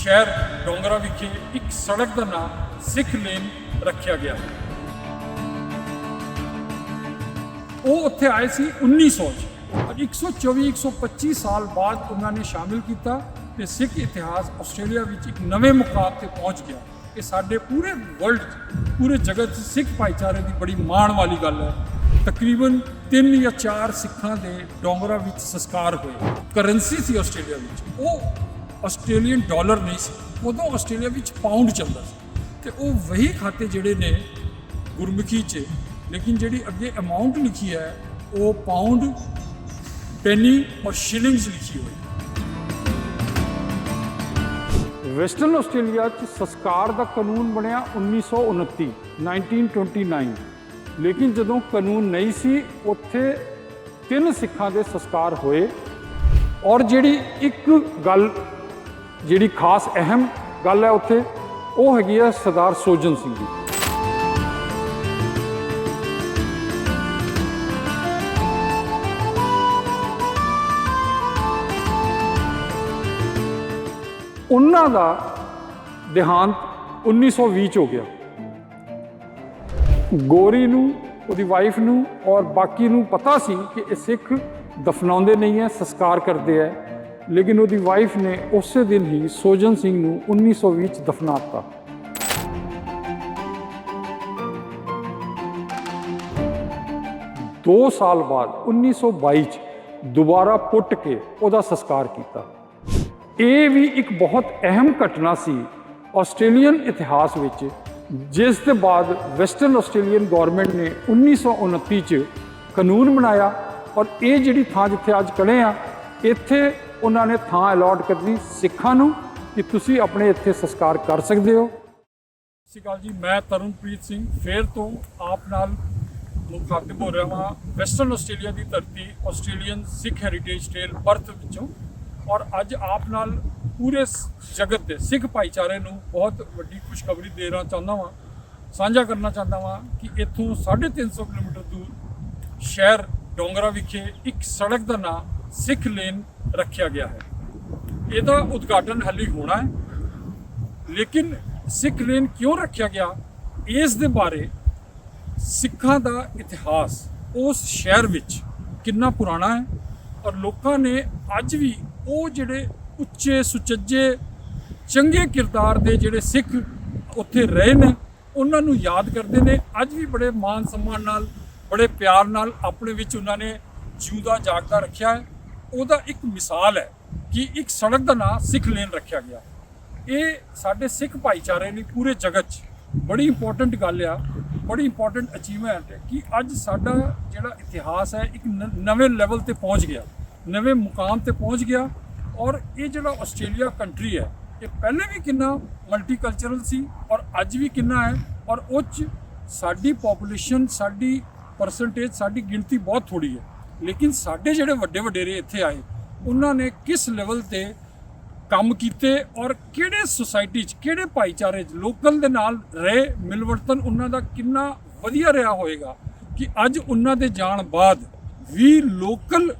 ਸ਼ਹਿਰ ਡੋਂਗਰਾ ਵਿਖੇ ਇੱਕ ਸੜਕ ਦਾ ਨਾਮ ਸਿੱਖ ਲੇਨ ਰੱਖਿਆ ਗਿਆ। ਉਹ ਉੱਥੇ ਆਏ ਸੀ 1900 ਚ। ਔਰ 124 125 ਸਾਲ ਬਾਅਦ ਉਹਨਾਂ ਨੇ ਸ਼ਾਮਿਲ ਕੀਤਾ ਤੇ ਸਿੱਖ ਇਤਿਹਾਸ ਆਸਟ੍ਰੇਲੀਆ ਵਿੱਚ ਇੱਕ ਨਵੇਂ ਮੁਕਾਮ ਤੇ ਪਹੁੰਚ ਗਿਆ। ਇਹ ਸਾਡੇ ਪੂਰੇ ਵਰਲਡ 'ਚ, ਪੂਰੇ ਜਗਤ 'ਚ ਸਿੱਖ ਭਾਈਚਾਰੇ ਦੀ ਬੜੀ ਮਾਣ ਵਾਲੀ ਗੱਲ ਹੈ। ਤਕਰੀਬਨ 3 ਜਾਂ 4 ਸਿੱਖਾਂ ਦੇ ਡੋਂਗਰਾ ਵਿੱਚ ਸੰਸਕਾਰ ਹੋਏ। ਕਰੰਸੀ ਸੀ ਆਸਟ੍ਰੇਲੀਆ ਵਿੱਚ। ਉਹ ਆਸਟ੍ਰੇਲੀਅਨ ਡਾਲਰ ਨਹੀਂ ਸੀ, ਉਦੋਂ ਆਸਟ੍ਰੇਲੀਆ ਵਿੱਚ ਪਾਉਂਡ ਚੱਲਦਾ ਸੀ। ਤੇ ਉਹ ਵਹੀ ਖਾਤੇ ਜਿਹੜੇ ਨੇ ਗੁਰਮੁਖੀ 'ਚ, ਲੇਕਿਨ ਜਿਹੜੀ ਅੱਗੇ ਅਮਾਉਂਟ ਲਿਖੀ ਹੈ, ਉਹ ਪਾਉਂਡ ਪੈਨੀ ਔਰ ਸ਼ਿਲਿੰਗਸ ਲਿਖੀ ਹੋਈ ਵੈਸਟਰਨ ਆਸਟ੍ਰੇਲੀਆ 'ਚ ਸੰਸਕਾਰ ਦਾ ਕਾਨੂੰਨ ਬਣਿਆ 1929 1929 ਲੇਕਿਨ ਜਦੋਂ ਕਾਨੂੰਨ ਨਹੀਂ ਸੀ, ਉੱਥੇ ਤਿੰਨ ਸਿੱਖਾਂ ਦੇ ਸੰਸਕਾਰ ਹੋਏ। ਔਰ ਜਿਹੜੀ ਇੱਕ ਗੱਲ ਜਿਹੜੀ ਖਾਸ ਅਹਿਮ ਗੱਲ ਹੈ ਉੱਥੇ, ਉਹ ਹੈਗੀ ਹੈ ਸਰਦਾਰ ਸੋਜਨ ਸਿੰਘ ਜੀ। ਉਹਨਾਂ ਦਾ ਦੇਹਾਂਤ 1920 ਚ ਹੋ ਗਿਆ। ਗੋਰੀ ਨੂੰ, ਉਹਦੀ ਵਾਈਫ ਨੂੰ ਔਰ ਬਾਕੀ ਨੂੰ ਪਤਾ ਸੀ ਕਿ ਇਹ ਸਿੱਖ ਦਫਨਾਉਂਦੇ ਨਹੀਂ ਹੈ, ਸੰਸਕਾਰ ਕਰਦੇ ਹੈ। ਲੇਕਿਨ ਉਹਦੀ ਵਾਈਫ ਨੇ ਉਸੇ ਦਿਨ ਹੀ ਸੋਜਨ ਸਿੰਘ ਨੂੰ 1920 ਚ ਦਫਨਾ ਦਿੱਤਾ ਦੋ ਸਾਲ ਬਾਅਦ 1922 ਚ ਦੁਬਾਰਾ ਪੁੱਟ ਕੇ ਉਹਦਾ ਸੰਸਕਾਰ ਕੀਤਾ। ਇਹ ਵੀ ਇੱਕ ਬਹੁਤ ਅਹਿਮ ਘਟਨਾ ਸੀ ਆਸਟ੍ਰੇਲੀਅਨ ਇਤਿਹਾਸ ਵਿੱਚ, ਜਿਸ ਦੇ ਬਾਅਦ ਵੈਸਟਰਨ ਆਸਟ੍ਰੇਲੀਅਨ ਗਵਰਨਮੈਂਟ ਨੇ 1929 ਚ ਕਾਨੂੰਨ ਬਣਾਇਆ ਔਰ ਇਹ ਜਿਹੜੀ ਥਾਂ ਜਿੱਥੇ ਅੱਜ ਖੜੇ ਆ ਇੱਥੇ ਉਹਨਾਂ ਨੇ ਥਾਂ ਅਲਾਟ ਕੀਤੀ ਸਿੱਖਾਂ ਨੂੰ ਕਿ ਤੁਸੀਂ ਆਪਣੇ ਇੱਥੇ ਸੰਸਕਾਰ ਕਰ ਸਕਦੇ ਹੋ। ਸਤਿ ਸ਼੍ਰੀ ਅਕਾਲ ਜੀ, ਮੈਂ ਤਰਨਪ੍ਰੀਤ ਸਿੰਘ, ਫੇਰ ਤੋਂ ਆਪ ਨਾਲ ਮੁਖਾਤਿਬ ਹੋ ਰਿਹਾ ਹਾਂ ਵੈਸਟਰਨ ਆਸਟ੍ਰੇਲੀਆ ਦੀ ਧਰਤੀ Australian Sikh heritage trail Perth ਵਿੱਚੋਂ। ਔਰ ਅੱਜ ਆਪ ਨਾਲ ਪੂਰੇ ਜਗਤ ਦੇ ਸਿੱਖ ਭਾਈਚਾਰੇ ਨੂੰ ਬਹੁਤ ਵੱਡੀ ਖੁਸ਼ਖਬਰੀ ਦੇਣਾ ਚਾਹੁੰਦਾ ਹਾਂ ਸਾਂਝਾ ਕਰਨਾ ਚਾਹੁੰਦਾ ਹਾਂ ਕਿ ਇੱਥੋਂ 350 ਕਿਲੋਮੀਟਰ ਦੂਰ ਸ਼ਹਿਰ ਡੋਂਗਰਾ ਵਿਖੇ ਇੱਕ ਸੜਕ ਦਾ ਨਾਮ ਸਿੱਖ ਲੇਨ ਰੱਖਿਆ ਗਿਆ ਹੈ। ਇਹਦਾ ਉਦਘਾਟਨ ਹਾਲੀ ਹੋਣਾ ਹੈ। ਲੇਕਿਨ ਸਿੱਖ ਲੇਨ ਕਿਉਂ ਰੱਖਿਆ ਗਿਆ? ਇਸ ਦੇ ਬਾਰੇ ਸਿੱਖਾਂ ਦਾ ਇਤਿਹਾਸ ਉਸ ਸ਼ਹਿਰ ਵਿੱਚ ਕਿੰਨਾ ਪੁਰਾਣਾ ਹੈ ਔਰ ਲੋਕਾਂ ਨੇ ਅੱਜ ਵੀ ਉਹ ਜਿਹੜੇ ਉੱਚੇ ਸੁਚੱਜੇ, ਚੰਗੇ ਕਿਰਦਾਰ ਦੇ ਜਿਹੜੇ ਸਿੱਖ ਉੱਥੇ ਰਹੇ ਨੇ, ਉਹਨਾਂ ਨੂੰ ਯਾਦ ਕਰਦੇ ਨੇ। ਅੱਜ ਵੀ ਬੜੇ ਮਾਨ ਸਨਮਾਨ ਨਾਲ, ਬੜੇ ਪਿਆਰ ਨਾਲ ਆਪਣੇ ਵਿੱਚ ਉਹਨਾਂ ਨੇ ਜਿਉਂਦਾ ਜਾਗਦਾ ਰੱਖਿਆ ਹੈ। ਉਹਦਾ ਇੱਕ ਮਿਸਾਲ ਹੈ ਕਿ ਇੱਕ ਸੜਕ ਦਾ ਨਾਂ ਸਿੱਖ ਲੇਨ ਰੱਖਿਆ ਗਿਆ। ਇਹ ਸਾਡੇ ਸਿੱਖ ਭਾਈਚਾਰੇ ਲਈ ਪੂਰੇ ਜਗਤ 'ਚ ਬੜੀ ਇੰਪੋਰਟੈਂਟ ਗੱਲ ਆ, ਬੜੀ ਇੰਪੋਰਟੈਂਟ ਅਚੀਵਮੈਂਟ ਹੈ ਕਿ ਅੱਜ ਸਾਡਾ ਜਿਹੜਾ ਇਤਿਹਾਸ ਹੈ ਇੱਕ ਨ- ਨਵੇਂ ਲੈਵਲ ਤੇ ਪਹੁੰਚ ਗਿਆ, ਨਵੇਂ ਮੁਕਾਮ ਤੇ ਪਹੁੰਚ ਗਿਆ ਔਰ ਇਹ ਜਿਹੜਾ ਆਸਟ੍ਰੇਲੀਆ ਕੰਟਰੀ ਹੈ, ਇਹ ਪਹਿਲੇ ਵੀ ਕਿੰਨਾ ਮਲਟੀਕਲਚਰਲ ਸੀ ਔਰ ਅੱਜ ਵੀ ਕਿੰਨਾ ਹੈ ਔਰ ਉਹ 'ਚ ਸਾਡੀ ਪੋਪੂਲੇਸ਼ਨ ਸਾਡੀ ਪਰਸੈਂਟੇਜ ਸਾਡੀ ਗਿਣਤੀ ਬਹੁਤ ਥੋੜੀ ਹੈ। ਲੇਕਿਨ ਸਾਡੇ ਜਿਹੜੇ ਵੱਡੇ ਵਡੇਰੇ ਇੱਥੇ ਆਏ, ਉਹਨਾਂ ਨੇ ਕਿਸ ਲੈਵਲ ਤੇ ਕੰਮ ਕੀਤੇ ਔਰ ਕਿਹੜੇ ਸੁਸਾਇਟੀ 'ਚ, ਕਿਹੜੇ ਭਾਈਚਾਰੇ 'ਚ ਲੋਕਲ ਦੇ ਨਾਲ ਰਹੇ, ਮਿਲਵਰਤਨ ਉਹਨਾਂ ਦਾ ਕਿੰਨਾ ਵਧੀਆ ਰਿਹਾ ਹੋਵੇਗਾ ਕਿ ਅੱਜ ਉਹਨਾਂ ਦੇ ਜਾਣ ਬਾਅਦ ਵੀ ਲੋਕਲ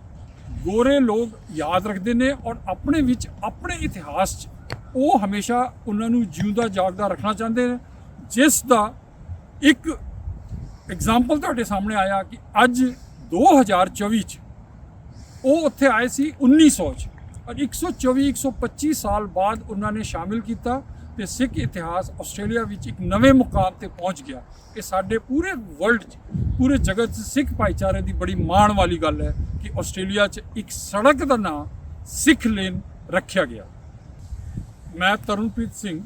ਗੋਰੇ ਲੋਕ ਯਾਦ ਰੱਖਦੇ ਨੇ ਔਰ ਆਪਣੇ ਵਿੱਚ, ਆਪਣੇ ਇਤਿਹਾਸ 'ਚ ਉਹ ਹਮੇਸ਼ਾ ਉਹਨਾਂ ਨੂੰ ਜਿਉਂਦਾ ਜਾਗਦਾ ਰੱਖਣਾ ਚਾਹੁੰਦੇ ਨੇ, ਜਿਸ ਦਾ ਇੱਕ ਐਗਜ਼ਾਮਪਲ ਤੁਹਾਡੇ ਸਾਹਮਣੇ ਆਇਆ ਕਿ ਅੱਜ 2024 ਚ। ਉਹ ਉੱਥੇ ਆਏ ਸੀ 1900 ਚ। ਔਰ 124 125 ਸਾਲ ਬਾਅਦ ਉਹਨਾਂ ਨੇ ਸ਼ਾਮਿਲ ਕੀਤਾ ਤੇ ਸਿੱਖ ਇਤਿਹਾਸ ਆਸਟ੍ਰੇਲੀਆ ਵਿੱਚ ਇੱਕ ਨਵੇਂ ਮੁਕਾਮ ਤੇ ਪਹੁੰਚ ਗਿਆ। ਇਹ ਸਾਡੇ ਪੂਰੇ ਵਰਲਡ 'ਚ, ਪੂਰੇ ਜਗਤ 'ਚ ਸਿੱਖ ਭਾਈਚਾਰੇ ਦੀ ਬੜੀ ਮਾਣ ਵਾਲੀ ਗੱਲ ਹੈ ਕਿ ਆਸਟ੍ਰੇਲੀਆ 'ਚ ਇੱਕ ਸੜਕ ਦਾ ਨਾਮ ਸਿੱਖ ਲੇਨ ਰੱਖਿਆ ਗਿਆ। ਮੈਂ ਤਰਨਪ੍ਰੀਤ ਸਿੰਘ,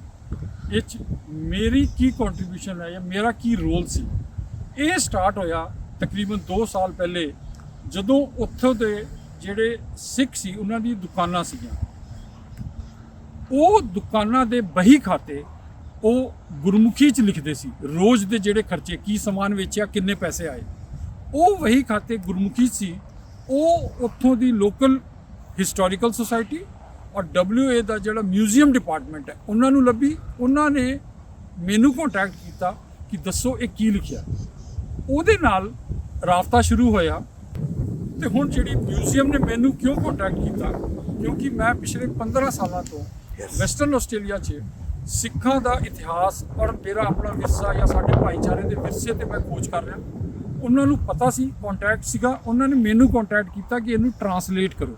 ਇਹ 'ਚ ਮੇਰੀ ਕੀ ਕੰਟਰੀਬਿਊਸ਼ਨ ਹੈ ਜਾਂ ਮੇਰਾ ਕੀ ਰੋਲ ਸੀ? ਇਹ ਸਟਾਰਟ ਹੋਇਆ ਤਕਰੀਬਨ 2 ਸਾਲ ਪਹਿਲੇ ਜਦੋਂ ਉੱਥੋਂ ਦੇ ਜਿਹੜੇ ਸਿੱਖ ਸੀ, ਉਹਨਾਂ ਦੀ ਦੁਕਾਨਾਂ ਸੀਗੀਆਂ। ਉਹ ਦੁਕਾਨਾਂ ਦੇ ਬਹੀ ਖਾਤੇ ਉਹ ਗੁਰਮੁਖੀ ਚ ਲਿਖਦੇ ਸੀ, ਰੋਜ਼ ਦੇ ਜਿਹੜੇ ਖਰਚੇ, ਕੀ ਸਮਾਨ ਵੇਚਿਆ, ਕਿੰਨੇ ਪੈਸੇ ਆਏ। ਉਹ ਵਹੀ ਖਾਤੇ ਗੁਰਮੁਖੀ 'ਚ ਸੀ, ਉਹ ਉੱਥੋਂ ਦੀ ਲੋਕਲ ਹਿਸਟੋਰੀਕਲ ਸੁਸਾਇਟੀ ਔਰ WA ਦਾ ਜਿਹੜਾ ਮਿਊਜ਼ੀਅਮ ਡਿਪਾਰਟਮੈਂਟ ਹੈ, ਉਹਨਾਂ ਨੂੰ ਲੱਭੀ। ਉਹਨਾਂ ਨੇ ਮੈਨੂੰ ਕੰਟੈਕਟ ਕੀਤਾ ਕਿ ਦੱਸੋ ਇਹ ਕੀ ਲਿਖਿਆ। ਉਹਦੇ ਨਾਲ ਰਾਬਤਾ ਸ਼ੁਰੂ ਹੋਇਆ ਤੇ ਹੁਣ ਜਿਹੜੀ ਮਿਊਜ਼ੀਅਮ ਨੇ ਮੈਨੂੰ ਕਿਉਂ ਕੰਟੈਕਟ ਕੀਤਾ? ਕਿਉਂਕਿ ਮੈਂ ਪਿਛਲੇ 15 ਸਾਲਾਂ ਤੋਂ ਵੈਸਟਰਨ ਆਸਟ੍ਰੇਲੀਆ 'ਚ ਸਿੱਖਾਂ ਦਾ ਇਤਿਹਾਸ ਔਰ ਮੇਰਾ ਆਪਣਾ ਵਿਰਸਾ ਜਾਂ ਸਾਡੇ ਭਾਈਚਾਰੇ ਦੇ ਵਿਰਸੇ ਤੇ ਮੈਂ ਖੋਜ ਕਰ ਰਿਹਾ। ਉਹਨਾਂ ਨੂੰ ਪਤਾ ਸੀ ਕੰਟੈਕਟ ਸੀਗਾ ਉਹਨਾਂ ਨੇ ਮੈਨੂੰ ਕੰਟੈਕਟ ਕੀਤਾ ਕਿ ਇਹਨੂੰ ਟਰਾਂਸਲੇਟ ਕਰੋ।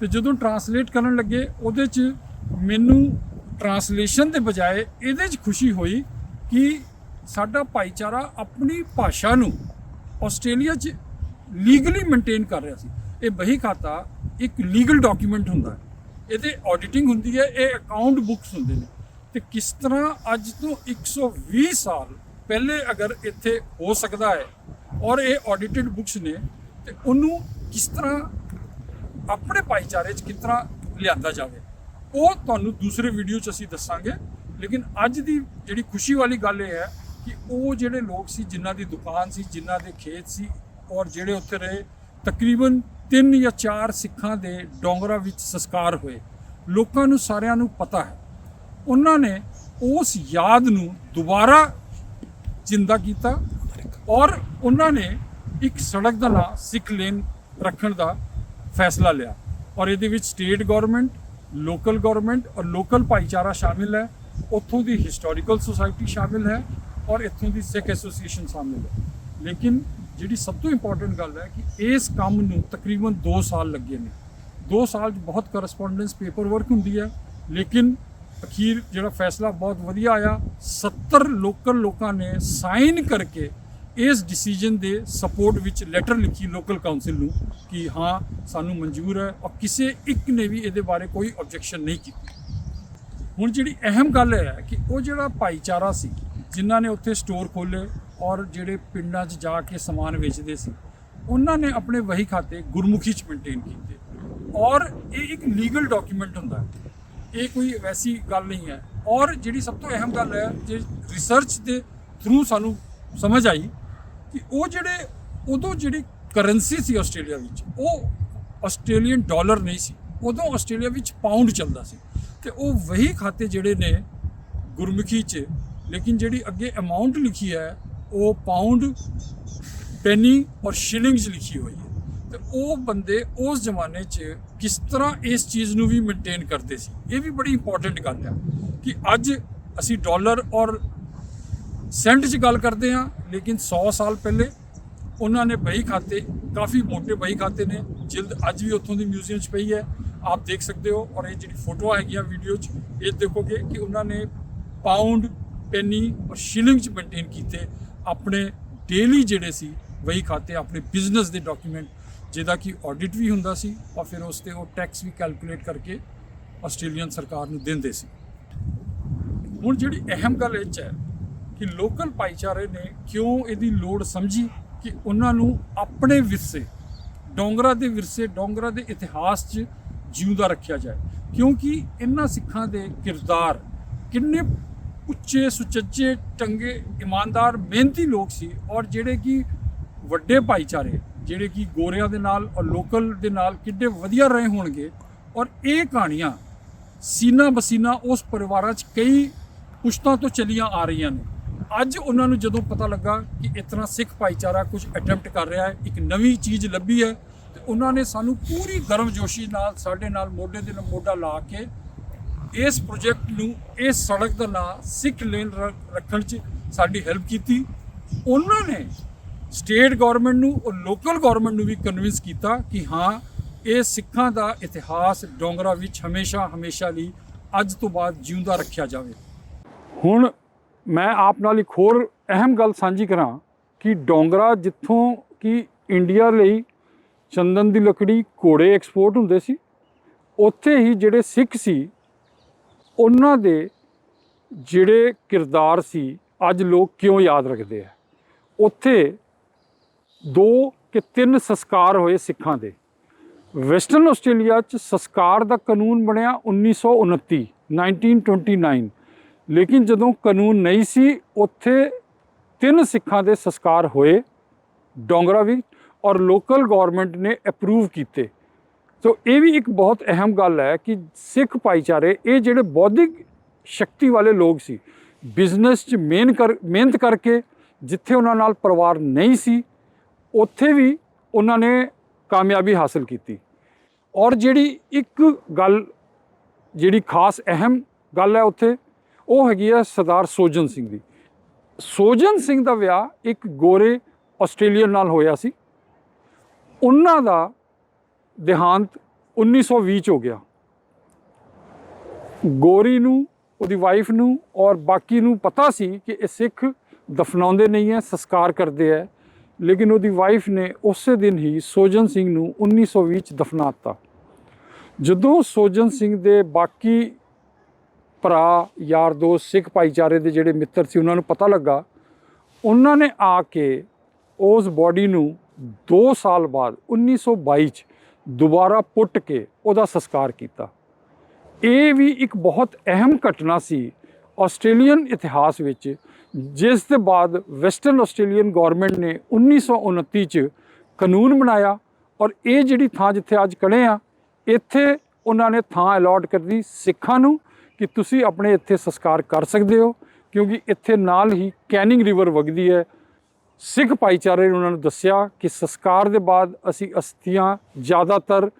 ਤੇ ਜਦੋਂ ਟਰਾਂਸਲੇਟ ਕਰਨ ਲੱਗੇ ਉਹਦੇ 'ਚ ਮੈਨੂੰ ਟਰਾਂਸਲੇਸ਼ਨ ਦੇ ਬਜਾਏ ਇਹਦੇ 'ਚ ਖੁਸ਼ੀ ਹੋਈ ਕਿ ਸਾਡਾ ਭਾਈਚਾਰਾ ਆਪਣੀ ਭਾਸ਼ਾ ਨੂੰ ਆਸਟ੍ਰੇਲੀਆ 'ਚ ਲੀਗਲੀ ਮੇਨਟੇਨ ਕਰ ਰਿਹਾ ਸੀ। ਇਹ ਬਹੀ ਖਾਤਾ ਇੱਕ ਲੀਗਲ ਡਾਕੂਮੈਂਟ ਹੁੰਦਾ ਹੈ। ਇਹਦੇ ਆਡੀਟਿੰਗ ਹੁੰਦੀ ਹੈ, ਇਹ ਅਕਾਊਂਟ ਬੁੱਕਸ ਹੁੰਦੇ ਨੇ। ਤੇ ਕਿਸ ਤਰ੍ਹਾਂ ਅੱਜ ਤੋਂ 120 ਸਾਲ ਪਹਿਲੇ ਅਗਰ ਇੱਥੇ ਹੋ ਸਕਦਾ ਹੈ ਔਰ ਇਹ ਆਡੀਟਡ ਬੁੱਕਸ ਨੇ, ਤੇ ਉਹਨੂੰ ਕਿਸ ਤਰ੍ਹਾਂ ਆਪਣੇ ਭਾਈਚਾਰੇ 'ਚ ਕਿਸ ਤਰ੍ਹਾਂ ਲਿਆਂਦਾ ਜਾਵੇ, ਉਹ ਤੁਹਾਨੂੰ ਦੂਸਰੇ ਵੀਡੀਓ 'ਚ ਅਸੀਂ ਦੱਸਾਂਗੇ। ਲੇਕਿਨ ਅੱਜ ਦੀ ਜਿਹੜੀ ਖੁਸ਼ੀ ਵਾਲੀ ਗੱਲ ਇਹ ਹੈ ਕਿ ਉਹ ਜਿਹੜੇ ਲੋਕ ਸੀ, ਜਿਨ੍ਹਾਂ ਦੀ ਦੁਕਾਨ ਸੀ, ਜਿਨ੍ਹਾਂ ਦੇ ਖੇਤ ਸੀ ਔਰ ਜਿਹੜੇ ਉੱਥੇ ਰਹੇ, ਤਕਰੀਬਨ 3 ਜਾਂ 4 ਸਿੱਖਾਂ ਦੇ ਡੋਂਗਰਾ ਵਿੱਚ ਸੰਸਕਾਰ ਹੋਏ। ਲੋਕਾਂ ਨੂੰ ਸਾਰਿਆਂ ਨੂੰ ਪਤਾ ਹੈ। ਉਹਨਾਂ ਨੇ ਉਸ ਯਾਦ ਨੂੰ ਦੁਬਾਰਾ ਜਿੰਦਾ ਕੀਤਾ ਔਰ ਉਹਨਾਂ ਨੇ ਇੱਕ ਸੜਕ ਦਾ ਨਾਂ ਸਿੱਖ ਲੇਨ ਰੱਖਣ ਦਾ ਫੈਸਲਾ ਲਿਆ। ਔਰ ਇਹਦੇ ਵਿੱਚ ਸਟੇਟ ਗਵਰਨਮੈਂਟ, ਲੋਕਲ ਗਵਰਨਮੈਂਟ ਔਰ ਲੋਕਲ ਭਾਈਚਾਰਾ ਸ਼ਾਮਿਲ ਹੈ। ਉੱਥੋਂ ਦੀ ਹਿਸਟੋਰੀਕਲ ਸੁਸਾਇਟੀ ਸ਼ਾਮਿਲ ਹੈ। ਔਰ ਇੱਥੋਂ ਦੀ ਸਿੱਖ ਐਸੋਸੀਏਸ਼ਨ ਸ਼ਾਮਿਲ ਹੈ। ਲੇਕਿਨ ਜਿਹੜੀ ਸਭ ਤੋਂ ਇੰਪੋਰਟੈਂਟ ਗੱਲ ਹੈ ਕਿ ਇਸ ਕੰਮ ਨੂੰ ਤਕਰੀਬਨ 2 ਸਾਲ ਲੱਗੇ ਨੇ। 2 ਸਾਲ 'ਚ ਬਹੁਤ ਕਰਸਪੋਂਡੈਂਸ ਪੇਪਰ ਵਰਕ ਹੁੰਦੀ ਹੈ, ਲੇਕਿਨ ਅਖੀਰ ਜਿਹੜਾ ਫੈਸਲਾ ਬਹੁਤ ਵਧੀਆ ਆਇਆ। 70 ਲੋਕਲ ਲੋਕਾਂ ਨੇ ਸਾਈਨ ਕਰਕੇ ਇਸ ਡਿਸੀਜਨ ਦੇ ਸਪੋਰਟ ਵਿੱਚ ਲੈਟਰ ਲਿਖੀ ਲੋਕਲ ਕਾਉਂਸਲ ਨੂੰ ਕਿ ਹਾਂ, ਸਾਨੂੰ ਮਨਜ਼ੂਰ ਹੈ ਔਰ ਕਿਸੇ ਇੱਕ ਨੇ ਵੀ ਇਹਦੇ ਬਾਰੇ ਕੋਈ ਆਬਜੈਕਸ਼ਨ ਨਹੀਂ ਕੀਤੀ। ਹੁਣ ਜਿਹੜੀ ਅਹਿਮ ਗੱਲ ਹੈ ਕਿ ਉਹ ਜਿਹੜਾ ਭਾਈਚਾਰਾ ਸੀ ਜਿਨ੍ਹਾਂ ਨੇ ਉੱਥੇ ਸਟੋਰ ਖੋਲੇ ਔਰ ਜਿਹੜੇ ਪਿੰਡਾਂ 'ਚ ਜਾ ਕੇ ਸਮਾਨ ਵੇਚਦੇ ਸੀ, ਉਹਨਾਂ ਨੇ ਆਪਣੇ ਵਹੀ ਖਾਤੇ ਗੁਰਮੁਖੀ 'ਚ ਮੇਨਟੇਨ ਕੀਤੇ। ਔਰ ਇਹ ਇੱਕ ਲੀਗਲ ਡਾਕੂਮੈਂਟ ਹੁੰਦਾ। ਇਹ ਕੋਈ ਵੈਸੀ ਗੱਲ ਨਹੀਂ ਹੈ। ਔਰ ਜਿਹੜੀ ਸਭ ਤੋਂ ਅਹਿਮ ਗੱਲ ਹੈ, ਜੇ ਰਿਸਰਚ ਦੇ ਥਰੂ ਸਾਨੂੰ ਸਮਝ ਆਈ ਕਿ ਉਹ ਜਿਹੜੇ, ਉਦੋਂ ਜਿਹੜੀ ਕਰੰਸੀ ਸੀ ਆਸਟ੍ਰੇਲੀਆ ਵਿੱਚ, ਉਹ ਆਸਟ੍ਰੇਲੀਅਨ ਡਾਲਰ ਨਹੀਂ ਸੀ। ਉਦੋਂ ਆਸਟ੍ਰੇਲੀਆ ਵਿੱਚ ਪਾਉਂਡ ਚੱਲਦਾ ਸੀ। ਤੇ ਉਹ ਵਹੀ ਖਾਤੇ ਜਿਹੜੇ ਨੇ ਗੁਰਮੁਖੀ 'ਚ ਲੇਕਿਨ ਜਿਹੜੀ ਅੱਗੇ ਅਮਾਉਂਟ ਲਿਖੀ ਹੈ, ਉਹ ਪਾਉਂਡ ਪੈਨੀ ਔਰ ਸ਼ਿਲਿੰਗਸ ਲਿਖੀ ਹੋਈ ਹੈ। ਤੇ ਉਹ ਬੰਦੇ ਉਸ ਜ਼ਮਾਨੇ 'ਚ ਕਿਸ ਤਰ੍ਹਾਂ ਇਸ ਚੀਜ਼ ਨੂੰ ਵੀ ਮੇਨਟੇਨ ਕਰਦੇ ਸੀ? ਇਹ ਵੀ ਬੜੀ ਇੰਪੋਰਟੈਂਟ ਗੱਲ ਹੈ ਕਿ ਅੱਜ ਅਸੀਂ ਡਾਲਰ ਔਰ ਸੈਂਟ 'ਚ ਗੱਲ ਕਰਦੇ ਹਾਂ, ਲੇਕਿਨ 100 ਸਾਲ ਪਹਿਲੇ ਉਹਨਾਂ ਨੇ ਬਹੀ ਖਾਤੇ, ਕਾਫੀ ਮੋਟੇ ਬਹੀ ਖਾਤੇ ਨੇ। ਜਿਲਦ ਅੱਜ ਵੀ ਉੱਥੋਂ ਦੀ ਮਿਊਜ਼ੀਅਮ 'ਚ ਪਈ ਹੈ। ਆਪ ਦੇਖ ਸਕਦੇ ਹੋ ਔਰ ਇਹ ਜਿਹੜੀ ਫੋਟੋ ਹੈਗੀਆਂ ਵੀਡੀਓ 'ਚ, ਇਹ ਦੇਖੋਗੇ ਕਿ ਉਹਨਾਂ ਨੇ ਪਾਉਂਡ ਪੈਨੀ ਔਰ ਸ਼ਿਲਿੰਗ 'ਚ ਮੇਨਟੇਨ ਕੀਤੇ, ਆਪਣੇ ਡੇਲੀ ਜਿਹੜੇ ਸੀ, ਵਹੀ ਖਾਤੇ, ਆਪਣੇ ਬਿਜ਼ਨਸ ਦੇ ਡਾਕੂਮੈਂਟ ਜਿਹਦਾ ਕਿ ਆਡਿਟ ਵੀ ਹੁੰਦਾ ਸੀ, ਔਰ ਫਿਰ ਉਸ ਤੇ ਉਹ ਟੈਕਸ ਵੀ ਕੈਲਕੂਲੇਟ ਕਰਕੇ ਆਸਟ੍ਰੇਲੀਅਨ ਸਰਕਾਰ ਨੂੰ ਦਿੰਦੇ ਸੀ। ਹੁਣ ਜਿਹੜੀ ਅਹਿਮ ਗੱਲ ਇਹ 'ਚ ਹੈ ਕਿ ਲੋਕਲ ਭਾਈਚਾਰੇ ਨੇ ਕਿਉਂ ਇਹਦੀ ਲੋੜ ਸਮਝੀ ਕਿ ਉਹਨਾਂ ਨੂੰ ਆਪਣੇ ਵਿਰਸੇ, ਡੋਂਗਰਾ ਦੇ ਵਿਰਸੇ, ਡੋਂਗਰਾ ਦੇ ਇਤਿਹਾਸ 'ਚ ਜਿਉਂਦਾ ਰੱਖਿਆ ਜਾਏ। ਕਿਉਂਕਿ ਇਹਨਾਂ ਸਿੱਖਾਂ ਦੇ ਕਿਰਦਾਰ ਕਿੰਨੇ ਉੱਚੇ, ਸੁਚੱਜੇ, ਚੰਗੇ, ਇਮਾਨਦਾਰ, ਮਿਹਨਤੀ ਲੋਕ ਸੀ ਔਰ ਜਿਹੜੇ ਕਿ ਵੱਡੇ ਭਾਈਚਾਰੇ, ਜਿਹੜੇ ਕਿ ਗੋਰਿਆਂ ਦੇ ਨਾਲ ਔਰ ਲੋਕਲ ਦੇ ਨਾਲ ਕਿੱਡੇ ਵਧੀਆ ਰਹੇ ਹੋਣਗੇ ਔਰ ਇਹ ਕਹਾਣੀਆਂ ਸੀਨਾ ਬਸੀਨਾ ਉਸ ਪਰਿਵਾਰਾਂ 'ਚ ਕਈ ਪੁਸ਼ਤਾਂ ਤੋਂ ਚੱਲੀਆਂ ਆ ਰਹੀਆਂ ਨੇ। ਅੱਜ ਉਹਨਾਂ ਨੂੰ ਜਦੋਂ ਪਤਾ ਲੱਗਾ ਕਿ ਇਤਨਾ ਸਿੱਖ ਭਾਈਚਾਰਾ ਕੁਝ ਅਟੈਂਪਟ ਕਰ ਰਿਹਾ ਹੈ, ਇੱਕ ਨਵੀਂ ਚੀਜ਼ ਲੱਭੀ ਹੈ, ਤੇ ਉਹਨਾਂ ਨੇ ਸਾਨੂੰ ਪੂਰੀ ਗਰਮਜੋਸ਼ੀ ਨਾਲ, ਸਾਡੇ ਨਾਲ, ਮੋਢੇ ਦੇ ਨਾਲ ਮੋਢਾ ਲਾ ਕੇ ਇਸ ਪ੍ਰੋਜੈਕਟ ਨੂੰ, ਇਸ ਸੜਕ ਦਾ ਨਾਂ ਸਿੱਖ ਲੇਨ ਰ- ਰੱਖਣ 'ਚ ਸਾਡੀ ਹੈਲਪ ਕੀਤੀ। ਉਹਨਾਂ ਨੇ ਸਟੇਟ ਗਵਰਨਮੈਂਟ ਨੂੰ ਔਰ ਲੋਕਲ ਗਵਰਨਮੈਂਟ ਨੂੰ ਵੀ ਕਨਵਿੰਸ ਕੀਤਾ ਕਿ ਹਾਂ, ਇਹ ਸਿੱਖਾਂ ਦਾ ਇਤਿਹਾਸ ਡੋਂਗਰਾ ਵਿੱਚ ਹਮੇਸ਼ਾ ਹਮੇਸ਼ਾ ਲਈ ਅੱਜ ਤੋਂ ਬਾਅਦ ਜਿਉਂਦਾ ਰੱਖਿਆ ਜਾਵੇ। ਹੁਣ ਮੈਂ ਆਪ ਨਾਲ ਇੱਕ ਹੋਰ ਅਹਿਮ ਗੱਲ ਸਾਂਝੀ ਕਰਾਂ ਕਿ ਡੋਂਗਰਾ ਜਿੱਥੋਂ ਕਿ ਇੰਡੀਆ ਲਈ ਚੰਦਨ ਦੀ ਲੱਕੜੀ ਘੋੜੇ ਐਕਸਪੋਰਟ ਹੁੰਦੇ ਸੀ, ਉੱਥੇ ਹੀ ਜਿਹੜੇ ਸਿੱਖ ਸੀ ਉਹਨਾਂ ਦੇ ਜਿਹੜੇ ਕਿਰਦਾਰ ਸੀ, ਅੱਜ ਲੋਕ ਕਿਉਂ ਯਾਦ ਰੱਖਦੇ ਆ? ਉੱਥੇ ਦੋ ਕਿ ਤਿੰਨ ਸੰਸਕਾਰ ਹੋਏ ਸਿੱਖਾਂ ਦੇ। ਵੈਸਟਰਨ ਆਸਟ੍ਰੇਲੀਆ 'ਚ ਸੰਸਕਾਰ ਦਾ ਕਾਨੂੰਨ ਬਣਿਆ 1929 1929 ਲੇਕਿਨ ਜਦੋਂ ਕਾਨੂੰਨ ਨਹੀਂ ਸੀ, ਉੱਥੇ ਤਿੰਨ ਸਿੱਖਾਂ ਦੇ ਸੰਸਕਾਰ ਹੋਏ ਡੋਂਗਰਾ ਵੀ ਔਰ ਲੋਕਲ ਗਵਰਨਮੈਂਟ ਨੇ ਅਪਰੂਵ ਕੀਤੇ। ਸੋ ਇਹ ਵੀ ਇੱਕ ਬਹੁਤ ਅਹਿਮ ਗੱਲ ਹੈ ਕਿ ਸਿੱਖ ਭਾਈਚਾਰੇ, ਇਹ ਜਿਹੜੇ ਬੌਧਿਕ ਸ਼ਕਤੀ ਵਾਲੇ ਲੋਕ ਸੀ ਬਿਜ਼ਨਸ 'ਚ ਮਿਹਨਤ ਕਰ, ਮਿਹਨਤ ਕਰਕੇ ਜਿੱਥੇ ਉਹਨਾਂ ਨਾਲ ਪਰਿਵਾਰ ਨਹੀਂ ਸੀ, ਉੱਥੇ ਵੀ ਉਹਨਾਂ ਨੇ ਕਾਮਯਾਬੀ ਹਾਸਲ ਕੀਤੀ। ਔਰ ਜਿਹੜੀ ਇੱਕ ਗੱਲ, ਜਿਹੜੀ ਖਾਸ ਅਹਿਮ ਗੱਲ ਹੈ ਉੱਥੇ, ਉਹ ਹੈਗੀ ਹੈ ਸਰਦਾਰ ਸੋਜਨ ਸਿੰਘ ਦੀ। ਸੋਜਨ ਸਿੰਘ ਦਾ ਵਿਆਹ ਇੱਕ ਗੋਰੇ ਆਸਟ੍ਰੇਲੀਅਨ ਨਾਲ ਹੋਇਆ ਸੀ। ਉਹਨਾਂ ਦਾ ਦੇਹਾਂਤ 1920 ਚ ਹੋ ਗਿਆ। ਗੋਰੀ ਨੂੰ, ਉਹਦੀ ਵਾਈਫ ਨੂੰ ਔਰ ਬਾਕੀ ਨੂੰ ਪਤਾ ਸੀ ਕਿ ਇਹ ਸਿੱਖ ਦਫਨਾਉਂਦੇ ਨਹੀਂ ਹੈ, ਸੰਸਕਾਰ ਕਰਦੇ ਹੈ। ਲੇਕਿਨ ਉਹਦੀ ਵਾਈਫ ਨੇ ਉਸੇ ਦਿਨ ਹੀ ਸੋਜਨ ਸਿੰਘ ਨੂੰ 1920 ਚ ਦਫਨਾ ਦਿੱਤਾ। ਜਦੋਂ ਸੋਜਨ ਸਿੰਘ ਦੇ ਬਾਕੀ ਭਰਾ, ਯਾਰ ਦੋਸਤ, ਸਿੱਖ ਭਾਈਚਾਰੇ ਦੇ ਜਿਹੜੇ ਮਿੱਤਰ ਸੀ, ਉਹਨਾਂ ਨੂੰ ਪਤਾ ਲੱਗਾ, ਉਹਨਾਂ ਨੇ ਆ ਕੇ ਉਸ ਬੋਡੀ ਨੂੰ 2 ਸਾਲ ਬਾਅਦ 1922 ਚ ਦੁਬਾਰਾ ਪੁੱਟ ਕੇ ਉਹਦਾ ਸੰਸਕਾਰ ਕੀਤਾ। ਇਹ ਵੀ ਇੱਕ ਬਹੁਤ ਅਹਿਮ ਘਟਨਾ ਸੀ ਆਸਟ੍ਰੇਲੀਅਨ ਇਤਿਹਾਸ ਵਿੱਚ, ਜਿਸ ਦੇ ਬਾਅਦ ਵੈਸਟਰਨ ਆਸਟ੍ਰੇਲੀਅਨ ਗਵਰਨਮੈਂਟ ਨੇ 1929 ਚ ਕਾਨੂੰਨ ਬਣਾਇਆ ਔਰ ਇਹ ਜਿਹੜੀ ਥਾਂ ਜਿੱਥੇ ਅੱਜ ਖੜੇ ਆ ਇੱਥੇ ਉਹਨਾਂ ਨੇ ਥਾਂ ਅਲਾਟ ਕਰਦੀ ਸਿੱਖਾਂ ਨੂੰ ਕਿ ਤੁਸੀਂ ਆਪਣੇ ਇੱਥੇ ਸੰਸਕਾਰ ਕਰ ਸਕਦੇ ਹੋ, ਕਿਉਂਕਿ ਇੱਥੇ ਨਾਲ ਹੀ ਕੈਨਿੰਗ ਰਿਵਰ ਵਗਦੀ ਹੈ ਸਿੱਖ ਭਾਈਚਾਰੇ ਨੇ ਉਹਨਾਂ ਨੂੰ ਦੱਸਿਆ ਕਿ ਸੰਸਕਾਰ ਦੇ ਬਾਅਦ ਅਸੀਂ ਅਸਥੀਆਂ ਜ਼ਿਆਦਾਤਰ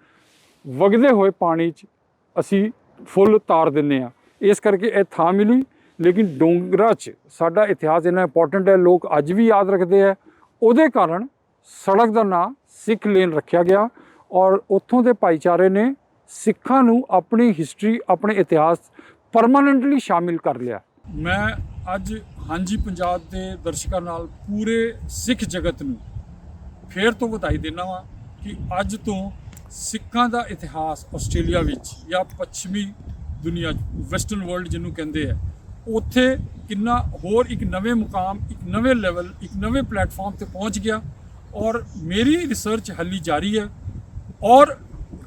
ਵਗਦੇ ਹੋਏ ਪਾਣੀ 'ਚ ਅਸੀਂ ਫੁੱਲ ਤਾਰ ਦਿੰਨੇ ਆ ਇਸ ਕਰਕੇ ਇਹ ਥਾਂ ਮਿਲੀ, ਲੇਕਿਨ ਡੋਂਗਰਾ 'ਚ ਸਾਡਾ ਇਤਿਹਾਸ ਇੰਨਾ ਇੰਪੋਰਟੈਂਟ ਹੈ, ਲੋਕ ਅੱਜ ਵੀ ਯਾਦ ਰੱਖਦੇ ਆ ਉਹਦੇ ਕਾਰਨ ਸੜਕ ਦਾ ਨਾਂ ਸਿੱਖ ਲੇਨ ਰੱਖਿਆ ਗਿਆ ਔਰ ਉੱਥੋਂ ਦੇ ਭਾਈਚਾਰੇ ਨੇ ਸਿੱਖਾਂ ਨੂੰ ਆਪਣੀ ਹਿਸਟਰੀ ਆਪਣੇ ਇਤਿਹਾਸ ਪਰਮਾਨੈਂਟਲੀ ਸ਼ਾਮਿਲ ਕਰ ਲਿਆ। ਮੈਂ ਅੱਜ ਹਾਂਜੀ, ਪੰਜਾਬ ਦੇ ਦਰਸ਼ਕਾਂ ਨਾਲ ਪੂਰੇ ਸਿੱਖ ਜਗਤ ਨੂੰ ਫੇਰ ਤੋਂ ਵਧਾਈ ਦਿੰਦਾ ਵਾਂ ਕਿ ਅੱਜ ਤੋਂ ਸਿੱਖਾਂ ਦਾ ਇਤਿਹਾਸ ਆਸਟ੍ਰੇਲੀਆ ਵਿੱਚ ਜਾਂ ਪੱਛਮੀ ਦੁਨੀਆ, ਵੈਸਟਰਨ ਵਰਲਡ ਜਿਹਨੂੰ ਕਹਿੰਦੇ ਆ, ਉੱਥੇ ਕਿੰਨਾ ਹੋਰ ਇੱਕ ਨਵੇਂ ਮੁਕਾਮ, ਇੱਕ ਨਵੇਂ ਲੈਵਲ ਇੱਕ ਨਵੇਂ ਪਲੇਟਫਾਰਮ ਤੇ ਪਹੁੰਚ ਗਿਆ ਔਰ ਮੇਰੀ ਰਿਸਰਚ ਹਾਲੀ ਜਾਰੀ ਹੈ ਔਰ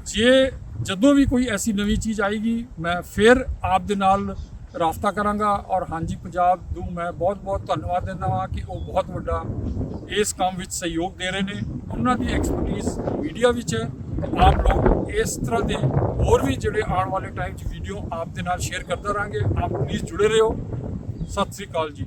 ਜੇ ਜਦੋਂ ਵੀ ਕੋਈ ਐਸੀ ਨਵੀਂ ਚੀਜ਼ ਆਏਗੀ, ਮੈਂ ਫਿਰ ਆਪ ਦੇ ਨਾਲ ਰਾਬਤਾ ਕਰਾਂਗਾ ਔਰ ਹਾਂਜੀ ਪੰਜਾਬ ਨੂੰ ਮੈਂ ਬਹੁਤ-ਬਹੁਤ ਧੰਨਵਾਦ ਦਿੰਦਾ ਹਾਂ ਕਿ ਉਹ ਬਹੁਤ ਵੱਡਾ ਇਸ ਕੰਮ ਵਿੱਚ ਸਹਿਯੋਗ ਦੇ ਰਹੇ ਨੇ। ਉਹਨਾਂ ਦੀ ਐਕਸਪਰਟਿਜ਼ ਮੀਡੀਆ ਵਿੱਚ ਹੈ ਆਪ ਲੋਕ ਇਸ ਤਰ੍ਹਾਂ ਦੇ ਹੋਰ ਵੀ ਜਿਹੜੇ ਆਉਣ ਵਾਲੇ ਟਾਈਮ 'ਚ ਵੀਡੀਓ ਆਪ ਦੇ ਨਾਲ ਸ਼ੇਅਰ ਕਰਦਾ ਰਹਾਂਗੇ। ਆਪ ਪਲੀਜ਼ ਜੁੜੇ ਰਹੋ। ਸਤਿ ਸ੍ਰੀ ਅਕਾਲ ਜੀ।